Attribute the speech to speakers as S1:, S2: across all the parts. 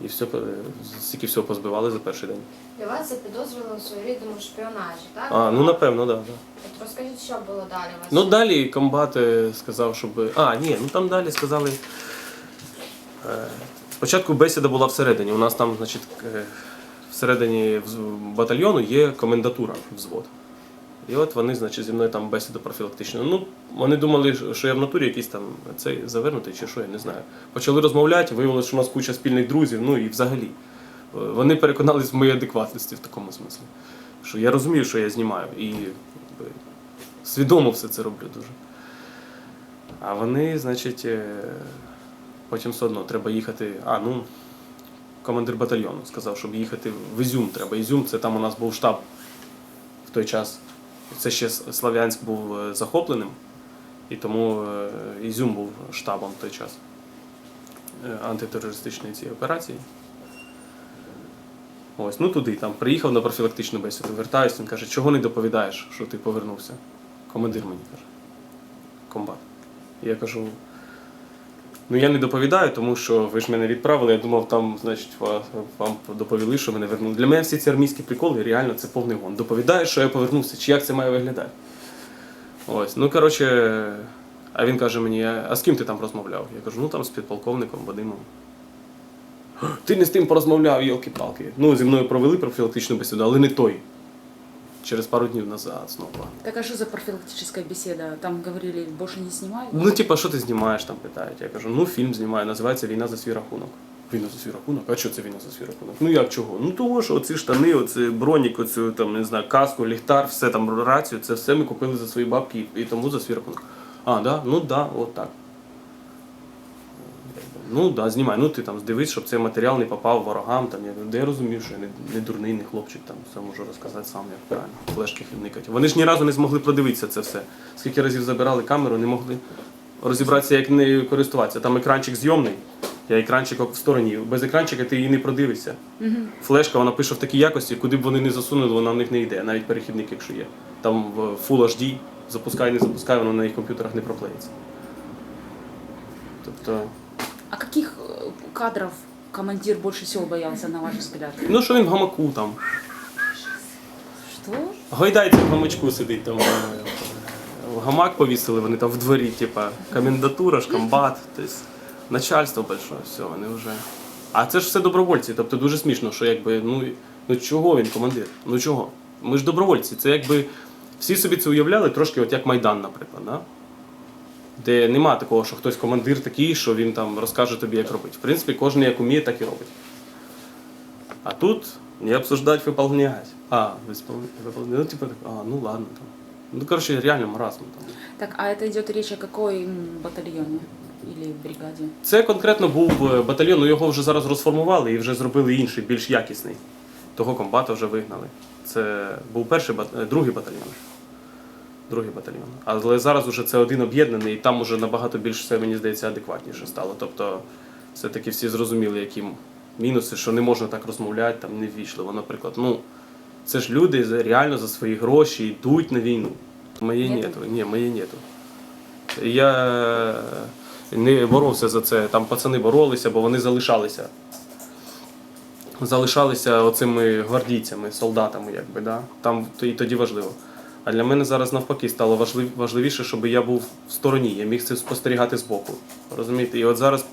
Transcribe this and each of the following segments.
S1: І все, стільки всього позбивали за перший день.
S2: Для вас запідозрювали у своєрідному шпіонажі, так?
S1: А, ну напевно, так. Да, да.
S2: От розкажіть, що було далі у вас?
S1: Ну далі комбат сказав, щоб. А, ні, ну там далі сказали. е, Спочатку бесіда була всередині. У нас там, значить, е, всередині батальйону є комендатура взвод. І от вони, значить, зі мною там бесіду профілактичну. Ну, вони думали, що я в натурі якийсь там цей завернутий чи що, я не знаю. Почали розмовляти, виявилося, що у нас куча спільних друзів, ну і взагалі. Е, Вони переконались в моїй адекватності в такому смислі. Що я розумію, що я знімаю. І свідомо все це роблю дуже. А вони, значить, е, потім все одно треба їхати. А, ну, командир батальйону сказав, щоб їхати в Ізюм треба. Ізюм це там у нас був штаб в той час. Це ще Слав'янськ був е, захопленим, і тому е, Ізюм був штабом в той час е, антитерористичної цієї операції. Ось, ну туди там приїхав на профілактичну бесіду, вертаюся, він каже, чого не доповідаєш, що ти повернувся? Командир мені каже. Комбат. І я кажу, ну я не доповідаю, тому що ви ж мене відправили. Я думав, там, значить, вам доповіли, що мене вернули. Для мене всі ці армійські приколи реально це повний гон. Доповідаєш, що я повернувся, чи як це має виглядати? Ось, ну коротше, а він каже мені, а з ким ти там розмовляв? Я кажу, ну там з підполковником Вадимом. Ти не з тим порозмовляв, йолки-палки. Ну, зі мною провели профілактичну бесіду, але не той. Через пару днів назад знову.
S3: Так а что за профилактическая беседа? Там говорили, больше не снимают?
S1: Ну, типа, що ти знімаєш там, питають. Я кажу, ну фільм знімаю, називається Війна за свій рахунок. Війна за свій рахунок? А що це війна за свій рахунок? Ну як чого? Ну того, що оці штани, оці бронік, оцю там, не знаю, каску, ліхтар, все там рацію, це все ми купили за свої бабки і тому за свій рахунок. А, да? Ну да, от так. Ну да, знімай. Ну ти там дивись, щоб цей матеріал не попав ворогам. Там я де я розумію, що я не, не дурний, не хлопчик, там все можу розказати сам, як правильно. Флешки хімникати. Вони ж ні разу не змогли продивитися це все. Скільки разів забирали камеру, не могли розібратися, як нею користуватися. Там екранчик зйомний, я екранчик в стороні. Без екранчика ти її не продивишся. Флешка, вона пише в такій якості, куди б вони не засунули, вона в них не йде, навіть перехідник, якщо є. Там в Full HD, запускай, не запускай, воно на їх комп'ютерах не проплеється. Тобто.
S3: А каких э, кадров командир больше всего боялся, на ваш взгляд?
S1: Ну, що він в гамаку там.
S3: Что?
S1: Гойдається в гамачку сидить там. е, В гамак повісили, вони там в дворі, типа, комендатура, шкомбат, тобто начальство большое, все, вони вже. А це ж все добровольці, тобто дуже смішно, що якби, ну, ну чого він командир? Ну чого? Ми ж добровольці, це якби всі собі це уявляли трошки, от як Майдан, наприклад, да? де нема такого, що хтось командир такий, що він там розкаже тобі, як робити. В принципі, кожен як уміє, так і робить. А тут не обсуждать, выполнять. А, исполнять, выполнять. Ну, типа, так, а, ну ладно. Там. Ну, короче, реально маразм там.
S3: Так, а это идет речь о какой м, батальоне или бригаде?
S1: Це конкретно був е, батальйон, ну його вже зараз розформували і вже зробили інший, більш якісний. Того комбата вже вигнали. Це був перший бат... е, другий батальйон. Другий батальйон. Але зараз вже це один об'єднаний, і там уже набагато більш все, мені здається, адекватніше стало. Тобто, все-таки всі зрозуміли, які мінуси, що не можна так розмовляти, там неввічливо. Наприклад, ну, це ж люди реально за свої гроші йдуть на війну. Моє
S3: Нету?
S1: нету. Ні, моє нету. Я не боровся за це. Там пацани боролися, бо вони залишалися. Залишалися оцими гвардійцями, солдатами, якби, да? Там і тоді важливо. А для мене зараз навпаки стало важлив- важливіше, щоб я був в стороні, я міг це спостерігати збоку. Розумієте? І от зараз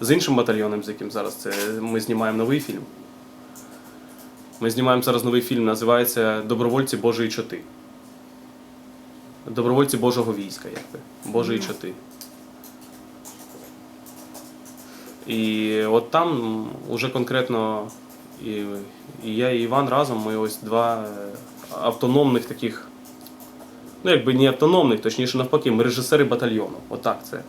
S1: з іншим батальйоном, з яким зараз це ми знімаємо новий фільм. Ми знімаємо зараз новий фільм, називається Добровольці Божої чоти. Добровольці Божого війська, якби. Божої чоти. І от там уже конкретно і, і я, і Іван разом ми ось два е, автономних таких, ну якби не автономних, точніше навпаки, ми режисери батальйону. Отак це.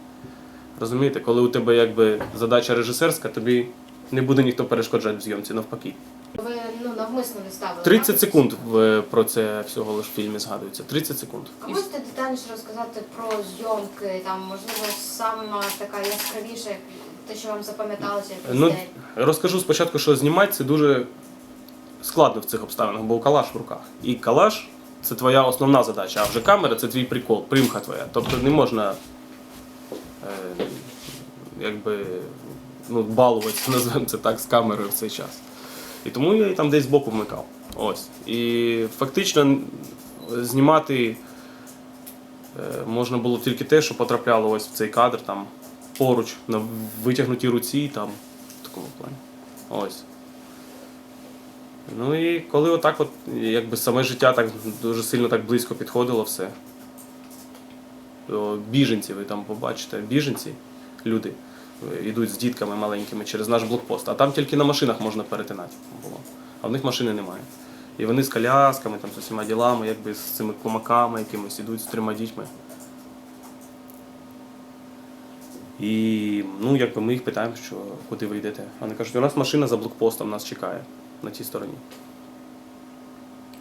S1: Розумієте, коли у тебе якби задача режисерська, тобі не буде ніхто перешкоджати в зйомці, навпаки.
S2: Ви ну, навмисно не ставили.
S1: 30
S2: так?
S1: секунд в- про це всього лиш в фільмі згадується. 30 секунд.
S2: А можете детальніше розказати про зйомки, там, можливо, сама така яскравіша, те, що вам запам'яталося якийсь
S1: Ну,
S2: день?
S1: розкажу спочатку, що знімати це дуже складно в цих обставинах, бо калаш в руках. І калаш це твоя основна задача, а вже камера це твій прикол, примха твоя. Тобто не можна е, якби ну, балуватися, називаємо це так, з камерою в цей час. І тому я її там десь збоку вмикав. Ось. І фактично знімати е, можна було тільки те, що потрапляло ось в цей кадр там поруч, на витягнутій руці, там, в такому плані. Ось. Ну і коли отак от, якби саме життя так дуже сильно так близько підходило все. то Біженці, ви там побачите, біженці, люди е, йдуть з дітками маленькими через наш блокпост, а там тільки на машинах можна перетинати було. А в них машини немає. І вони з колясками, там, з усіма ділами, якби з цими кумаками якимось ідуть з трьома дітьми. І ну, якби ми їх питаємо, що куди ви йдете. Вони кажуть, у нас машина за блокпостом нас чекає на тій стороні.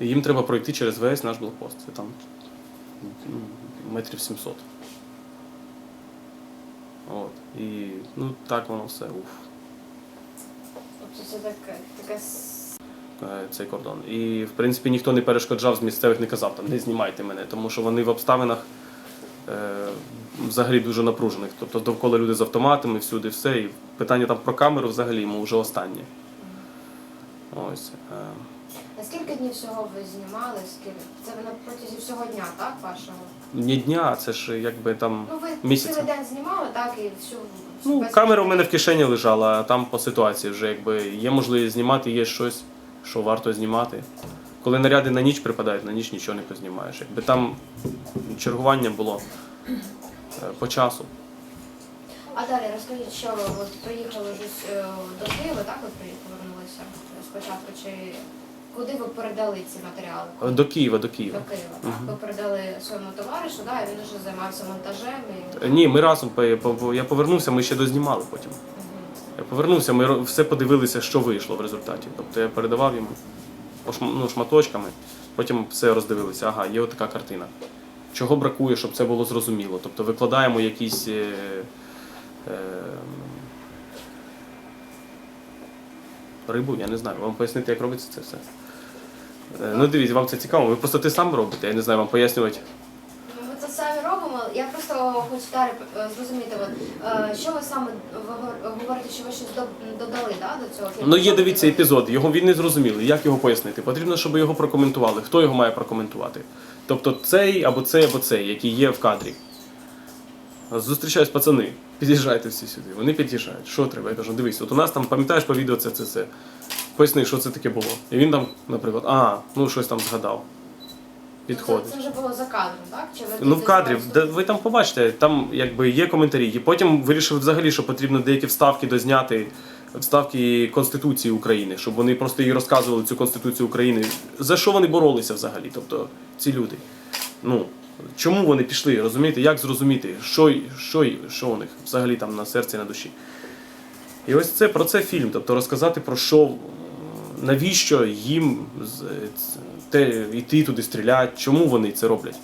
S1: І їм треба пройти через весь наш блокпост. Це там ну, метрів 700. От. І ну, так воно все. Уф.
S2: Тобто це таке, таке
S1: е, цей кордон. І в принципі ніхто не перешкоджав з місцевих, не казав там, не знімайте мене, тому що вони в обставинах е, взагалі дуже напружених. Тобто довкола люди з автоматами, всюди все. І питання там про камеру взагалі йому вже останнє. Ось. Е,
S2: На скільки днів всього ви знімали? Скільки? Це ви на протязі всього дня, так, вашого?
S1: ні дня, це ж якби там.
S2: Ну ви
S1: Місяця.
S2: цілий день знімали, так, і всю
S1: Ну,
S2: без-
S1: камера у мене в кишені лежала, а там по ситуації вже якби є можливість знімати, є щось, що варто знімати. Коли наряди на ніч припадають, на ніч нічого не познімаєш. Якби там чергування було е, по часу.
S2: А далі розкажіть, що ви от приїхали е, до Києва, так ви при- повернулися спочатку? Чи куди ви передали ці матеріали?
S1: Е, До Києва, до Києва.
S2: До Києва, так? Ви передали своєму товаришу, да, і він вже займався монтажем і
S1: Е, Ні, ми разом я повернувся, ми ще дознімали потім. Я повернувся, ми ро- все подивилися, що вийшло в результаті. Тобто я передавав по шм- ну, шматочками, потім все роздивилися. Ага, є отака картина. Чого бракує, щоб це було зрозуміло? Тобто викладаємо якісь. Е, е, рибу, я не знаю. Вам пояснити, як робиться це все. Е, Ну дивіться, вам це цікаво. Ви просто те саме робите, я не знаю, вам пояснювати.
S2: Ну, Ми це самі робимо. Я просто хочу далі е, зрозуміти, от, е, що ви саме ви говорите, що ви щось до- додали да, до цього фільму?
S1: Ну є дивіться епізод, його він не зрозумілий. Як його пояснити? Потрібно, щоб його прокоментували. Хто його має прокоментувати? Тобто цей або цей, або цей, який є в кадрі. Зустрічаюсь, пацани, під'їжджайте всі сюди. Вони під'їжджають. Що треба? Я кажу, дивись, от у нас там, пам'ятаєш по відео це, це, це. Поясни, що це таке було. І він там, наприклад, а, ну щось там згадав. Підходить.
S2: Це, це вже було за кадром, так? Чи ви
S1: Ну, в кадрі, де- ви там побачите, там якби є коментарі. І потім вирішили взагалі, що потрібно деякі вставки дозняти, вставки Конституції України, щоб вони просто їй розказували цю Конституцію України. За що вони боролися взагалі? Тобто ці люди. Ну, чому вони пішли, розумієте, як зрозуміти, що, й- що, й- що у них взагалі там на серці, на душі. І ось це про це фільм, тобто розказати про що, м, навіщо їм з- ц- те, йти туди стріляти, чому вони це роблять.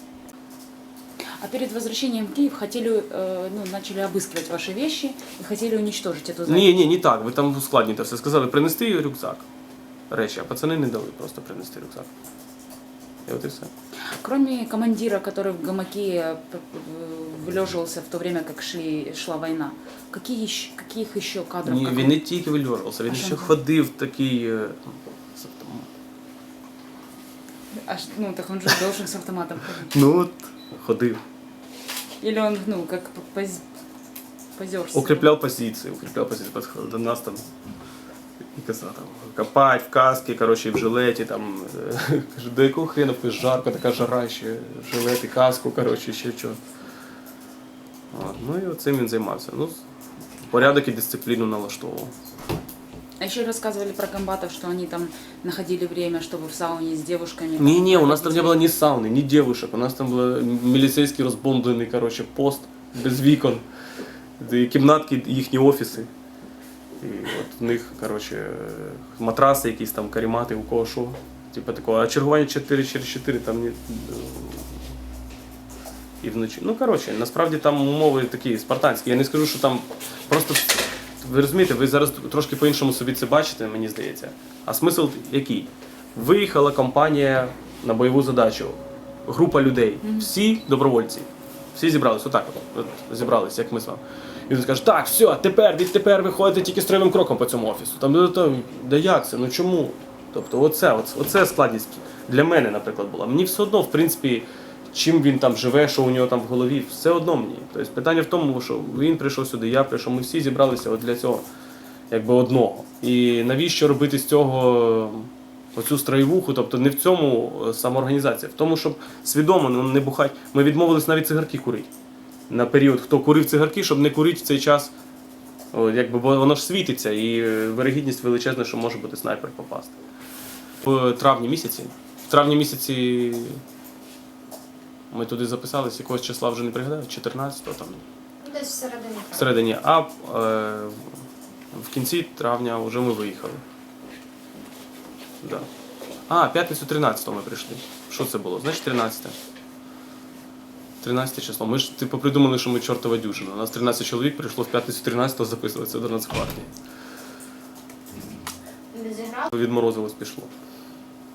S3: А перед возвращением в Киев хотели, э, ну, начали обыскивать ваши вещи и хотели уничтожить эту запись.
S1: Ні, ні, не так. Ви там ускладніте все. Сказали принести рюкзак. Речі, а пацани не дали просто принести рюкзак. І от і все.
S3: Кроме командира, который в гамаке э, п- п- вылеживался в то время, как шли, шла война, какие еще, каких еще кадров?
S1: Ні,
S3: как
S1: він
S3: он-
S1: не тільки вильорвався, він
S3: А
S1: ще
S3: що?
S1: ходив такий. е, з автоматом.
S3: Аж, ну, так он же должен с автоматом ходить.
S1: Ну от, ходив.
S3: Или он, ну, как поз... позерство.
S1: Укріпляв позиції, укріпляв позиції, підходив до нас там. І казав там, копать в касці, коротше, і в жилеті там. е, Каже, до якого хрена ви жарко, така жара, ще жилет і каску, коротше, ще що. От, ну і оцим він займався. Ну, порядок і дисципліну налаштовував.
S3: А еще рассказывали про комбатов, что они там находили время, чтобы в сауне с девушками.
S1: Ні, ні, у нас там не було ні сауни, ні дівушок. У нас там був міліцейський розбомблений коротше, пост без вікон, де кімнатки, їхні офіси. І от в них, коротше, матраси якісь там, карімати, у кого що. Типа такого. А чергування 4 через 4 там ні. І вночі. Ну, коротше, насправді там умови такі спартанські. Я не скажу, що там просто. Ви розумієте, ви зараз трошки по-іншому собі це бачите, мені здається. А смисл який? Виїхала компанія на бойову задачу, група людей, всі добровольці. Всі зібрались, отак от, от зібрались, як ми з вами. І він скаже, так, все, тепер, відтепер виходите тільки строєвим кроком по цьому офісу. Там, да, да, як це? Ну чому? Тобто, оце, оце, оце складність для мене, наприклад, була. Мені все одно, в принципі, чим він там живе, що у нього там в голові, все одно мені. Тобто питання в тому, що він прийшов сюди, я прийшов, ми всі зібралися от для цього, якби одного. І навіщо робити з цього оцю строєвуху, тобто не в цьому е, самоорганізація, в тому, щоб свідомо ну, не бухати. Ми відмовились навіть цигарки курити. На період, хто курив цигарки, щоб не курити в цей час. О, якби, бо воно ж світиться, і е, вирогідність величезна, що може бути снайпер попасти. В травні місяці. В травні місяці ми туди записались, якогось числа вже не пригадаю, 14-го там,
S2: Ну, Десь всередині.
S1: всередині, а е, в кінці травня вже ми виїхали. Да. А, п'ятницю 13-го ми прийшли. Що це було? Значить 13. 13 число. Ми ж типу придумали, що ми чортова дюжина. У нас 13 чоловік прийшло в п'ятницю 13-го записуватися до Нацгвардії. Відморозилось пішло.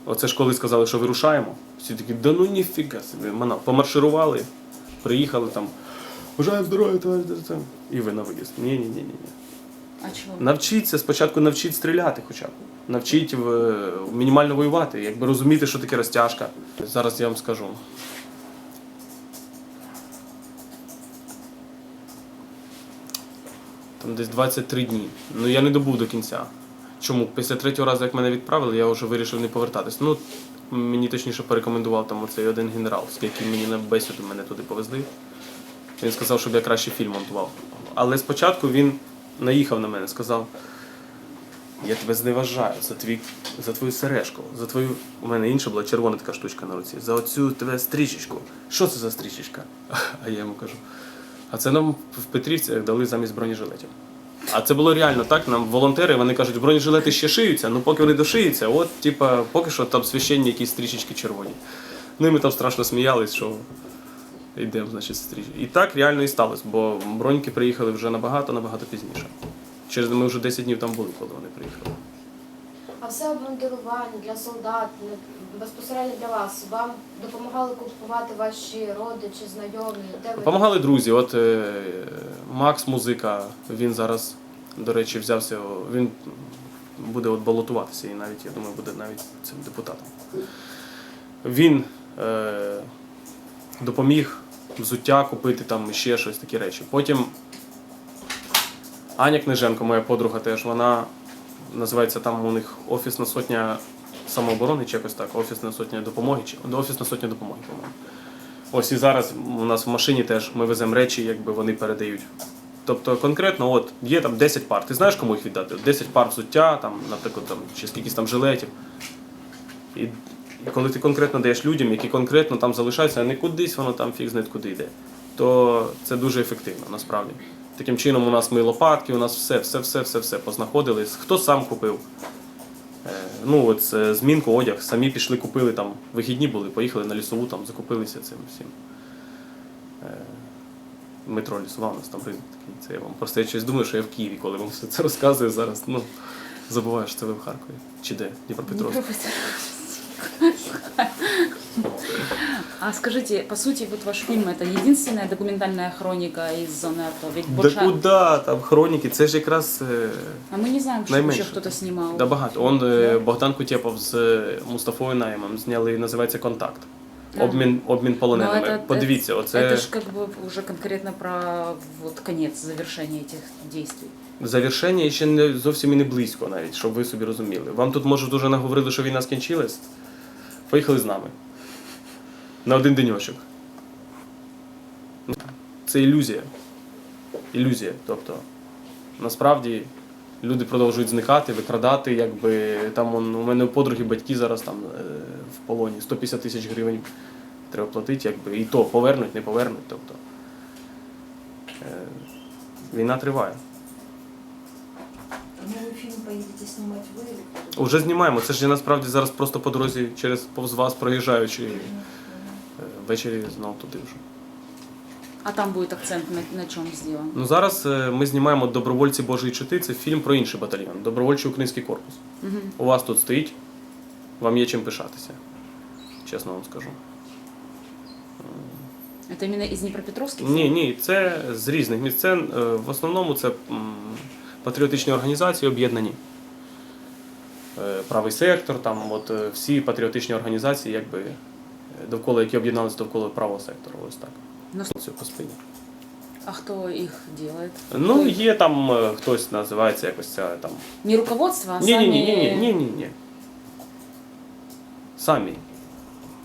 S1: Оце ж коли сказали, що вирушаємо. Всі такі, да ну ніфіга собі. Мана, помарширували, приїхали там. Бажаю здоров'я, товариш Дерцем. І ви на виїзд. Ні, ні, ні, ні.
S3: А чего?
S1: Навчіться спочатку навчіть стріляти хоча б. Навчіть в, мінімально воювати, якби розуміти, що таке розтяжка. Зараз я вам скажу. Там десь 23 дні. Ну я не добув до кінця. Чому? Після третього разу, як мене відправили, я вже вирішив не повертатись. Ну, мені точніше порекомендував там оцей один генерал, з яким мені на бесіду мене туди повезли. Він сказав, щоб я краще фільм монтував. Але спочатку він наїхав на мене, сказав: я тебе зневажаю за твій за твою сережку, за твою. У мене інша була червона така штучка на руці. За оцю тебе стрічечку. Що це за стрічечка? А я йому кажу. А це нам в Петрівці дали замість бронежилетів. А це було реально так. Нам волонтери вони кажуть, бронежилети ще шиються, ну поки вони дошиються, от типа, поки що там священні якісь стрічечки червоні. Ну і ми там страшно сміялись, що йдемо, значить, стріч. І так реально і сталося, бо броньки приїхали вже набагато, набагато пізніше. Через ми вже 10 днів там були, коли вони приїхали.
S2: А все обмундирування для солдат, ну, безпосередньо для вас. Вам допомагали купувати ваші родичі, знайомі? Де?
S1: Допомагали друзі. От е, Макс музика, він зараз, до речі, взявся, він буде от балотуватися і навіть, я думаю, буде навіть цим депутатом. Він е, допоміг взуття купити там ще щось такі речі. Потім Аня Книженко, моя подруга теж, вона називається там у них офісна сотня самооборони, чи якось так, офісна сотня допомоги, чи офісна сотня допомоги, по-моєму. Ось і зараз у нас в машині теж ми веземо речі, якби вони передають. Тобто конкретно, от є там 10 пар. Ти знаєш, кому їх віддати? 10 пар взуття, там, наприклад, там, чи скількись там жилетів. І, коли ти конкретно даєш людям, які конкретно там залишаються, а не кудись воно там фіг знає куди йде, то це дуже ефективно насправді. Таким чином, у нас ми лопатки, у нас все, все, все, все, все познаходили. Хто сам купив. Е, Ну, от е, змінку, одяг, самі пішли, купили там, вихідні були, поїхали на лісову, там закупилися цим всім. Е, Метро лісова у нас там ринок такий. Це я вам просто я щось думаю, що я в Києві, коли вам все це розказую зараз. Ну, забуваю, це ви в Харкові. Чи де? Дніпропетровськ.
S3: А скажите, по сути, вот ваш фильм это единственная документальная хроника из зоны АТО? Ведь
S1: Да
S3: больше...
S1: куди там хроніки? Це ж якраз. е,
S3: А мы не знаем, что
S1: Найменше.
S3: еще кто-то снимал.
S1: Да багато. Он е, Богдан Кутєпов з е, Мустафою Наємом зняли, називається Контакт.
S3: А.
S1: Обмін, обмін полоненими.
S3: Ну, это-
S1: Подивіться, оце
S3: Это же как бы уже конкретно про вот конец завершения этих действий.
S1: завершення і ще не зовсім і не близько навіть, щоб ви собі розуміли. Вам тут, може, дуже наговорили, що війна скінчилась. Поїхали з нами. На один деньочок. Це ілюзія. Ілюзія. Тобто, насправді люди продовжують зникати, викрадати, якби там он, у мене у подруги батьки зараз там е, в полоні 150 тисяч гривень треба платити, якби, і то повернуть, не повернуть. Тобто, е, війна триває.
S4: Новый фильм поедете снимать вы?
S1: Уже знімаємо. Це ж я насправді зараз просто по дорозі через повз вас проїжджаючи ввечері знову туди вже.
S3: А там будет акцент на, на чем сделан?
S1: Ну зараз е, ми знімаємо Добровольці Божої чити. Це фільм про інший батальйон. Добровольчий український корпус.
S3: Мгм.
S1: У вас тут стоїть, вам є чим пишатися. Чесно вам скажу.
S3: Это именно из Днепропетровских?
S1: Ні, ні, це з різних місць. Це, е, в основному це м, патріотичні організації об'єднані. Е, Правий сектор, там от е, всі патріотичні організації, якби довкола, які об'єдналися довкола правого сектору. Ось так.
S3: Ну,
S1: Цю по спині.
S3: а кто их делает?
S1: Ну, є там е, хтось називається якось ця там.
S3: Не руководство, а
S1: Ні, Ні, ні, ні, ні, ні, ні. Самі.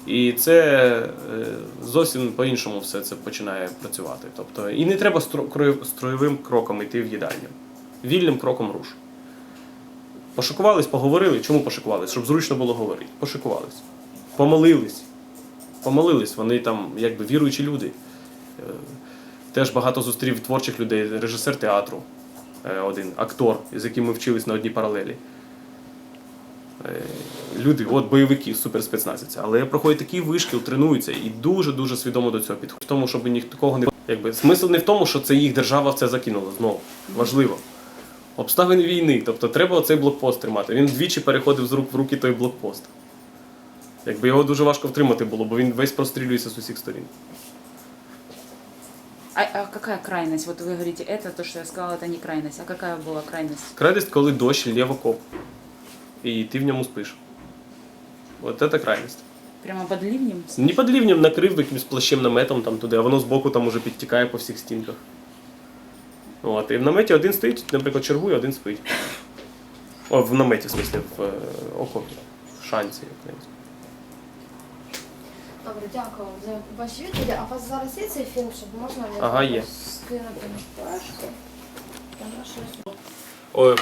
S1: І це е, зовсім по-іншому все це починає працювати. Тобто, і не треба стро- строєвим кроком йти в їдальню. Вільним кроком руш. Пошикувались, поговорили. Чому пошикувались? Щоб зручно було говорити. Пошикувались. Помолились. Помолились. Вони там, якби віруючі люди. Е, Теж багато зустрів творчих людей, режисер театру, е, один актор, з яким ми вчились на одній паралелі. Е, Люди, от бойовики, суперспецназівці. Але проходять такі вишки, тренуються і дуже-дуже свідомо до цього підходять. В тому, щоб нікого не. Якби, смисл не в тому, що це їх держава в це закинула. Знову. Важливо. Обставини війни. Тобто треба оцей блокпост тримати. Він двічі переходив з рук в руки той блокпост. Якби його дуже важко втримати було, бо він весь прострілюється з усіх сторін.
S3: А, а какая крайность? Вот вы говорите, это то, что я сказала, это не крайность. А какая была крайность?
S1: Крайність, коли дощ лє в окоп. І ти в ньому спиш. От це крайність.
S3: Прямо под ливнем?
S1: Не під рівнем накрив якимось плащем наметом там туди, а воно збоку там уже підтікає по всіх стінках. От, і в наметі один стоїть, наприклад, чергує, один спить. О, в наметі, в смысле, в е, окопі, в шанці. якомусь.
S2: Добре, дякую за ваші відповіді. А у вас зараз є цей фільм, щоб можна
S1: Ага, є.
S2: скинути на флешку? Та наша-
S1: Ой, м,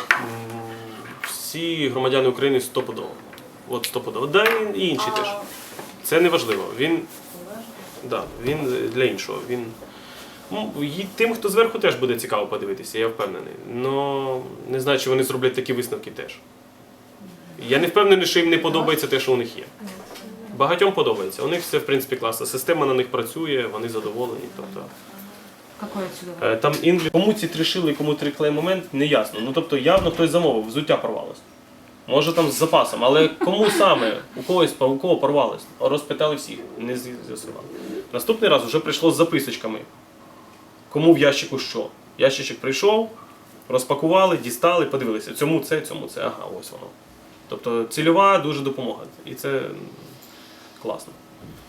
S1: всі громадяни України стопудово. От стопудово. Да, і інші теж. Це не важливо. Він, да, він для іншого. Він, ну, і тим, хто зверху, теж буде цікаво подивитися, я впевнений. Но не знаю, чи вони зроблять такі висновки теж. Я не впевнений, що їм не подобається те, що у них є. Багатьом подобається. У них все, в принципі, класно. Система на них працює, вони задоволені. Тобто,
S3: отсюда?
S1: Е, Там інглі... Кому ці три шили, кому три клей момент, не ясно. Ну тобто явно хтось замовив, взуття порвалось. Може там з запасом, але кому саме, у когось у кого порвалось? Розпитали всіх, не з'я- з'ясували. Наступний раз вже прийшло з записочками. Кому в ящику що? Ящичок прийшов, розпакували, дістали, подивилися. Цьому це, цьому це. Ага, ось воно. Тобто цільова дуже допомога. І це класно.